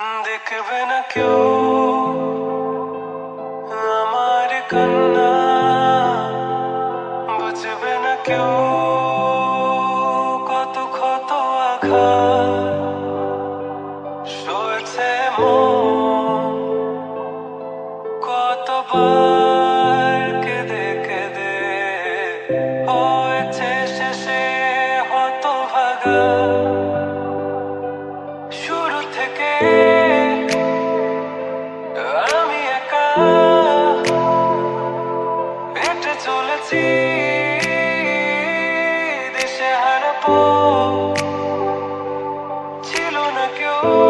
देखवे न क्यों like you.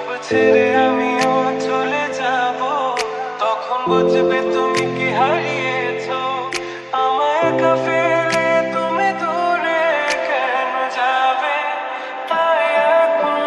সব ছেড়ে আমিও চলে যাব। তখন বুঝবে তুমি কি হারিয়েছ। আমার একা ফেলে তুমি দূরে কেন যাবে? তাই এখন